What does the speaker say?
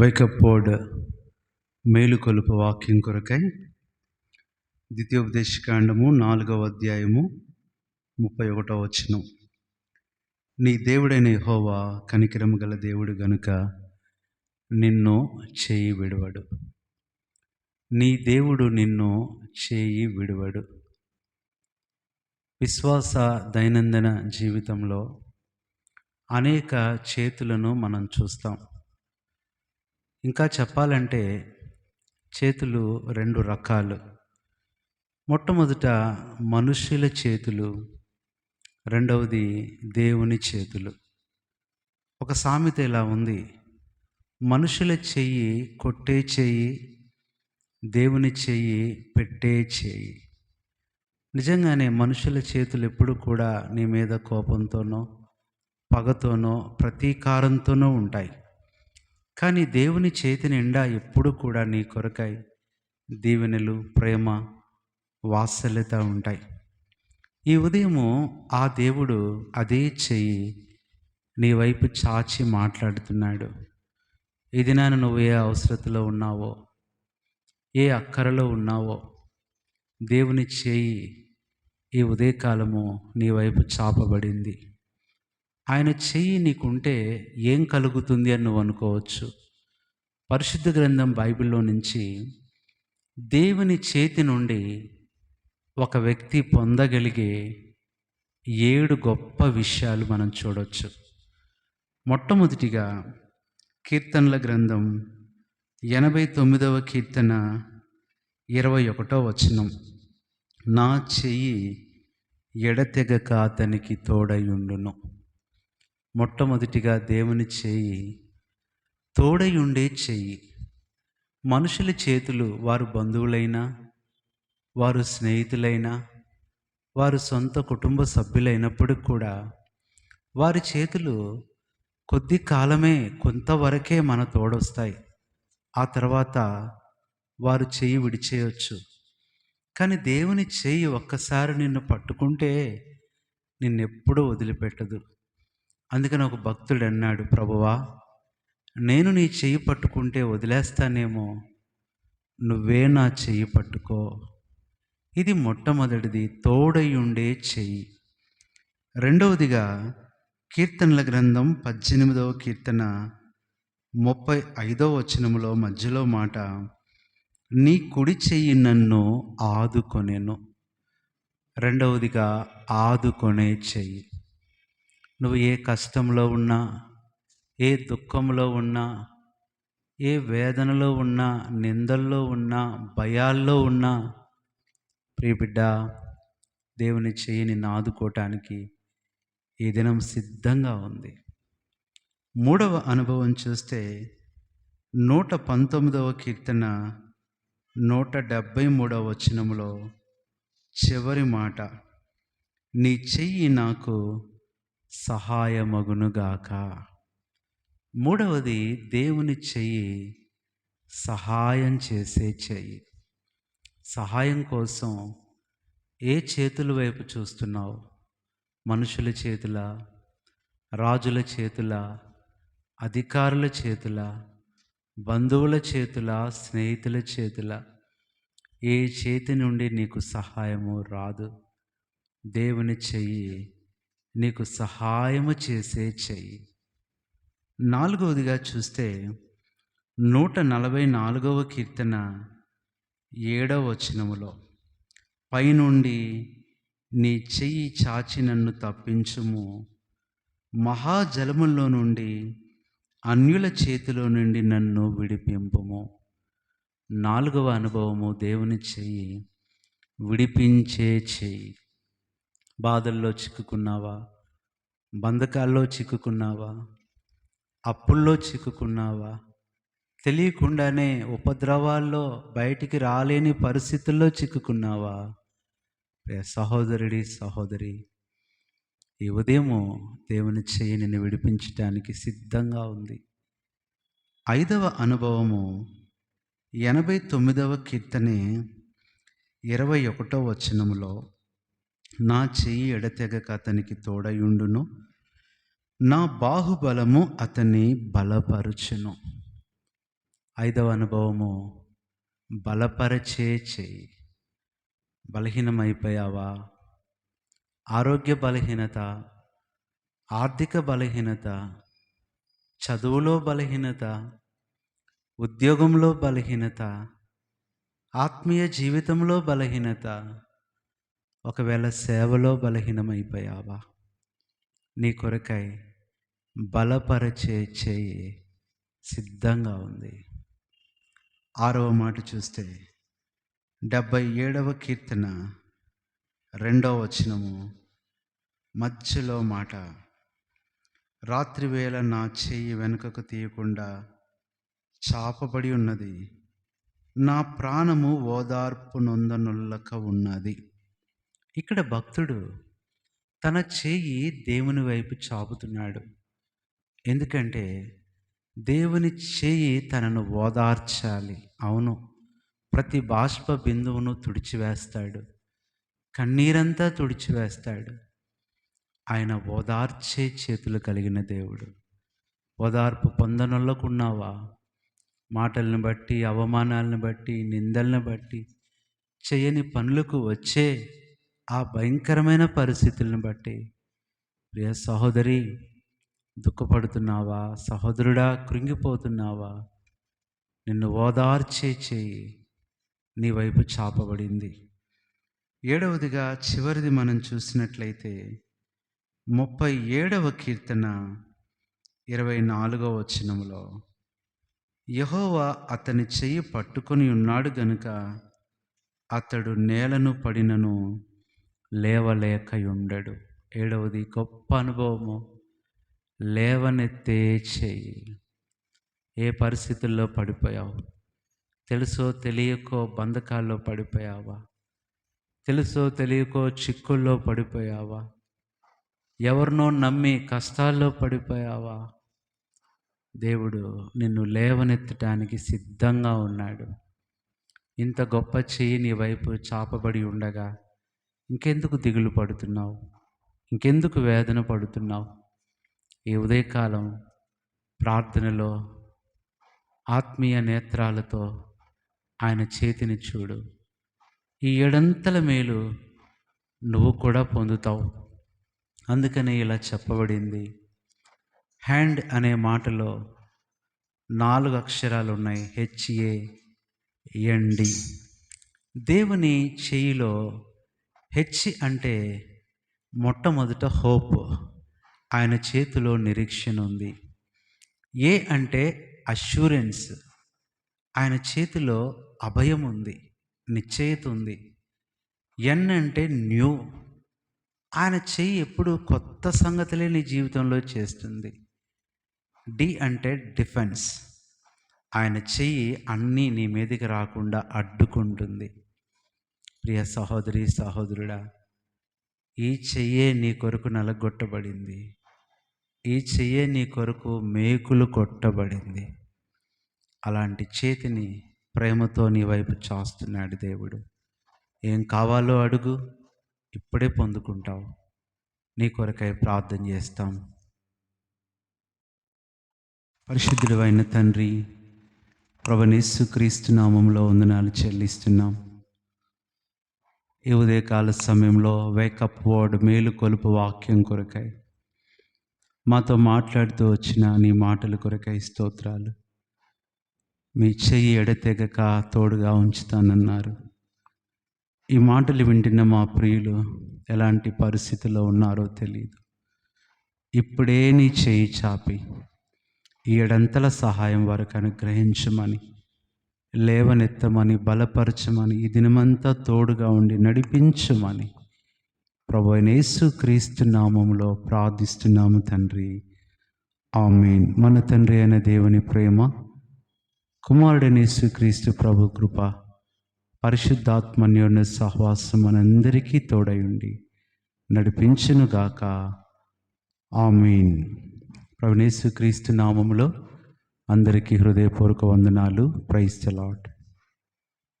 వైకప్పోడ్ మేలుకొలుపు వాక్యం కొరకై ద్వితీయోపదేశకాండము నాలుగవ అధ్యాయము ముప్పై ఒకటవ వచ్చిన నీ దేవుడైన హోవా కనికరము గల దేవుడు గనుక నిన్ను చేయి విడువడు. నీ దేవుడు నిన్ను చేయి విడువడు. విశ్వాస దైనందిన జీవితంలో అనేక చేతులను మనం చూస్తాం. ఇంకా చెప్పాలంటే చేతులు రెండు రకాలు. మొట్టమొదట మనుష్యుల చేతులు రెండవది దేవుని చేతులు. ఒక సామెత ఇలా ఉంది. మనుషుల చెయ్యి కొట్టే చెయ్యి దేవుని చెయ్యి పెట్టే చెయ్యి. నిజంగానే మనుషుల చేతులు ఎప్పుడు కూడా నీ మీద కోపంతోనో పగతోనో ప్రతీకారంతోనో ఉంటాయి. కానీ దేవుని చేతి నిండా ఎప్పుడు కూడా నీ కొరకై దీవెనలు ప్రేమ వాత్సల్యత ఉంటాయి. ఈ ఉదయము ఆ దేవుడు అదే చెయ్యి నీ వైపు చాచి మాట్లాడుతున్నాడు. ఇది దినాన నువ్వు ఏ అవసరతలో ఉన్నావో ఏ అక్కరలో ఉన్నావో దేవుని చేయి ఈ ఉదయకాలము నీ వైపు చాపబడింది. ఆయన చెయ్యి నీకుంటే ఏం కలుగుతుంది అని నువ్వు అనుకోవచ్చు. పరిశుద్ధ గ్రంథం బైబిల్లో నుంచి దేవుని చేతి నుండి ఒక వ్యక్తి పొందగలిగే ఏడు గొప్ప విషయాలు మనం చూడవచ్చు మొట్టమొదటిగా కీర్తనల గ్రంథం ఎనభై తొమ్మిదవ కీర్తన ఇరవై ఒకటో వచనం. నా చెయ్యి ఎడతెగక అతనికి తోడయుండును మొట్టమొదటిగా దేవుని చేయి తోడై ఉండే చెయ్యి మనుషుల చేతులు వారు బంధువులైనా వారు స్నేహితులైనా వారు సొంత కుటుంబ సభ్యులైనప్పటికి కూడా వారి చేతులు కొద్ది కాలమే కొంతవరకే మన తోడొస్తాయి. ఆ తర్వాత వారు చెయ్యి విడిచేయచ్చు. కానీ దేవుని చెయ్యి ఒక్కసారి నిన్ను పట్టుకుంటే నిన్నెప్పుడూ వదిలిపెట్టదు. అందుకని ఒక భక్తుడు అన్నాడు ప్రభువా నేను నీ చెయ్యి పట్టుకుంటే వదిలేస్తానేమో నువ్వే నా చెయ్యి పట్టుకో. ఇది మొట్టమొదటిది తోడై ఉండే చెయ్యి. రెండవదిగా కీర్తనల గ్రంథం పద్దెనిమిదవ కీర్తన ముప్పై ఐదవ వచనములో మధ్యలో మాట నీ కుడి చెయ్యి నన్ను ఆదుకొనేను. రెండవదిగా ఆదుకొనే చెయ్యి. నువ్వు ఏ కష్టంలో ఉన్నా ఏ దుఃఖంలో ఉన్నా ఏ వేదనలో ఉన్నా నిందల్లో ఉన్నా భయాల్లో ఉన్నా ప్రియబిడ్డ దేవుని చేయిని నాదుకోవటానికి ఈ దినం సిద్ధంగా ఉంది. మూడవ అనుభవం చూస్తే నూట పంతొమ్మిదవ కీర్తన నూట డెబ్భై మూడవ వచనంలో చివరి మాట నీ చెయ్యి నాకు సహాయమగునుగాక. మూడవది దేవుని చెయ్యి సహాయం చేసే చెయ్యి. సహాయం కోసం ఏ చేతుల వైపు చూస్తున్నావు? మనుషుల చేతుల రాజుల చేతుల అధికారుల చేతుల బంధువుల చేతుల స్నేహితుల చేతుల. ఏ చేతి నుండి నీకు సహాయము రాదు? దేవుని చెయ్యి నీకు సహాయము చేసే చెయ్యి. నాలుగవదిగా చూస్తే నూట నలభై నాలుగవ కీర్తన ఏడవ వచనములో పైనుండి నీ చెయ్యి చాచి నన్ను తప్పించుము. మహాజలముల్లో నుండి అన్యుల చేతిలో నుండి నన్ను విడిపింపుము. నాలుగవ అనుభవము దేవుని చెయ్యి విడిపించే చెయ్యి. బాధల్లో చిక్కుకున్నావా? బంధకాల్లో చిక్కుకున్నావా? అప్పుల్లో చిక్కుకున్నావా? తెలియకుండానే ఉపద్రవాల్లో బయటికి రాలేని పరిస్థితుల్లో చిక్కుకున్నావా? సహోదరుడి సహోదరి ఈ ఉదయము దేవుని చేయి నిన్ను విడిపించడానికి సిద్ధంగా ఉంది. ఐదవ అనుభవము ఎనభై తొమ్మిదవ కీర్తనే ఇరవై ఒకటో వచనములో నా చెయ్యి ఎడతెగక అతనికి తోడయుండును. నా బాహుబలము అతన్ని బలపరుచును. ఐదవ అనుభవము బలపరచే చెయ్యి. బలహీనమైపోయావా? ఆరోగ్య బలహీనత ఆర్థిక బలహీనత చదువులో బలహీనత ఉద్యోగంలో బలహీనత ఆత్మీయ జీవితంలో బలహీనత ఒకవేళ సేవలో బలహీనమైపోయావా? నీ కొరకై బలపరచే చేయి సిద్ధంగా ఉంది. ఆరవ మాట చూస్తే డెబ్భై ఏడవ కీర్తన రెండవ వచనము. మధ్యలో మాట రాత్రివేళ నా చెయ్యి వెనుకకు తీయకుండా చాపబడి ఉన్నది. నా ప్రాణము ఓదార్పు నొందనొల్లక ఉన్నది. ఇక్కడ భక్తుడు తన చేయి దేవుని వైపు చాపుతున్నాడు. ఎందుకంటే దేవుని చేయి తనను ఓదార్చాలి. అవును ప్రతి బాష్ప బిందువును తుడిచివేస్తాడు. కన్నీరంతా తుడిచివేస్తాడు. ఆయన ఓదార్చే చేతులు కలిగిన దేవుడు. ఓదార్పు పొందనొల్లకున్నావా? మాటలను బట్టి అవమానాలను బట్టి నిందలను బట్టి చేయని పనులకు వచ్చే ఆ భయంకరమైన పరిస్థితులను బట్టి ప్రియ సహోదరి దుఃఖపడుతున్నావా? సహోదరుడా కృంగిపోతున్నావా? నిన్ను ఓదార్చే చేయి నీ వైపు చాపబడింది. ఏడవదిగా చివరిది మనం చూసినట్లయితే ముప్పై ఏడవ కీర్తన ఇరవై నాలుగవ వచనములో యహోవా అతని చెయ్యి పట్టుకొని ఉన్నాడు గనుక అతడు నేలను పడినను లేవలేకయుండడు. ఏడవది గొప్ప అనుభవము లేవనెత్తే చేయి. ఏ పరిస్థితుల్లో పడిపోయావు? తెలుసో తెలియకో బంధకాల్లో పడిపోయావా? తెలుసో తెలియకో చిక్కుల్లో పడిపోయావా? ఎవరినో నమ్మి కష్టాల్లో పడిపోయావా? దేవుడు నిన్ను లేవనెత్తడానికి సిద్ధంగా ఉన్నాడు. ఇంత గొప్ప చెయ్యి నీ వైపు చాపబడి ఉండగా ఇంకెందుకు దిగులు పడుతున్నావు? ఇంకెందుకు వేదన పడుతున్నావు? ఈ ఉదయకాలం ప్రార్థనలో ఆత్మీయ నేత్రాలతో ఆయన చేతిని చూడు. ఈ ఏడంతల మేలు నువ్వు కూడా పొందుతావు. అందుకనే ఇలా చెప్పబడింది. హ్యాండ్ అనే మాటలో నాలుగు అక్షరాలు ఉన్నాయి. హెచ్ఏ ఎండి దేవుని చేయిలో హెచ్ అంటే మొట్టమొదట హోప్. ఆయన చేతిలో నిరీక్షణ ఉంది. ఏ అంటే అష్యూరెన్స్ ఆయన చేతిలో అభయం ఉంది నిశ్చయిత ఉంది. ఎన్ అంటే న్యూ ఆయన చెయ్యి ఎప్పుడు కొత్త సంగతులే నీ జీవితంలో చేస్తుంది. డి అంటే డిఫెన్స్ ఆయన చెయ్యి అన్నీ నీ మీదకి రాకుండా అడ్డుకుంటుంది. ప్రియ సహోదరి సహోదరుడా ఈ చెయ్యే నీ కొరకు నలగొట్టబడింది. ఈ చెయ్యే నీ కొరకు మేకులు కొట్టబడింది. అలాంటి చేతిని ప్రేమతో నీ వైపు చాస్తున్నాడు దేవుడు. ఏం కావాలో అడుగు ఇప్పుడే పొందుకుంటావు. నీ కొరకై ప్రార్థన చేస్తాం. పరిశుద్ధుడు అయిన తండ్రి ప్రభనేసు క్రీస్తు నామంలో వందనాలు చెల్లిస్తున్నాం. ఈ ఉదయకాల సమయంలో వేకప్ వర్డ్ మేలు కొలుపు వాక్యం కొరకై. మాతో మాట్లాడుతూ వచ్చిన నీ మాటల కొరకై స్తోత్రాలు. మీ చెయ్యి ఎడతెగక తోడుగా ఉంచుతానన్నారు. ఈ మాటలు వింటున్న మా ప్రియులు ఎలాంటి పరిస్థితుల్లో ఉన్నారో తెలియదు ఇప్పుడే నీ చేయి చాపి ఈ ఏడంతల సహాయం వరకు అనుగ్రహించమని లేవనెత్తమని బలపరచమని ఈ దినమంతా తోడుగా ఉండి నడిపించమని ప్రభు యేసు క్రీస్తు నామంలో ప్రార్థిస్తున్నాము తండ్రి. ఆమెన్. మన తండ్రి అయిన దేవుని ప్రేమ కుమారుడనేసు క్రీస్తు ప్రభు కృప పరిశుద్ధాత్మన్యోన్న సహవాసం మనందరికీ తోడై ఉండి నడిపించునుగాక. ఆమెన్. ప్రభునేసు క్రీస్తు నామములో అందరికీ హృదయపూర్వక వందనాలు. ప్రైస్ చలాట్